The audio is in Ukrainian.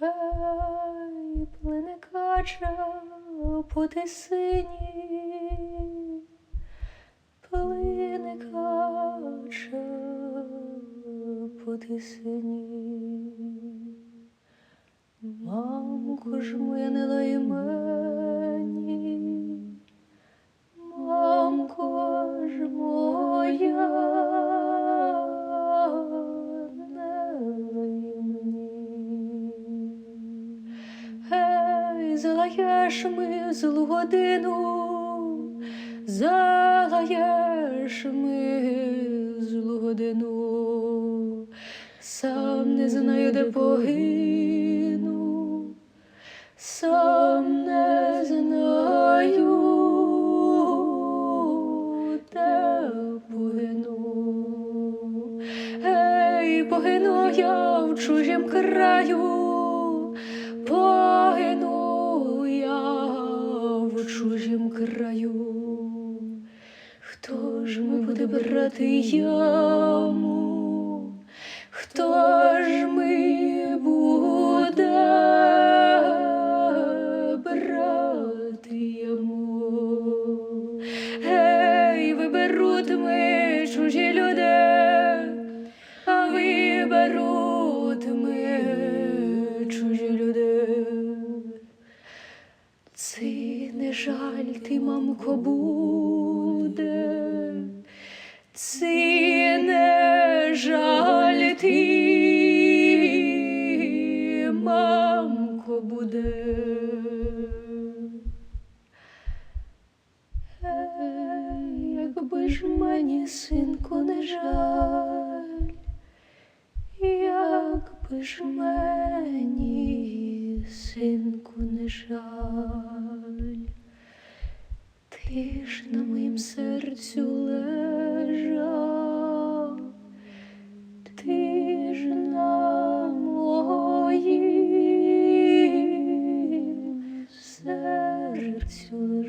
Ей, плине кача по тисині, плине кача по тисині. Мамку ж моя не залаєш ми злу годину, залаєш ми злу годину, сам не знаю, де погину, сам не знаю, де погину. Гей, погину я в чужім краю, чужім краю. Хто ж ми буде брати яму? Хто ж ми буде брати яму? Гей, виберуть ми чужі люди, а виберуть ми чужі люди. Не жаль ти, мамко, буде, ці не жаль ти, мамко, буде. Якби ж мені, синку, не жаль, якби ж мені, синку, не жаль, ж на моїм серцю лежав, ти ж на моїм серцю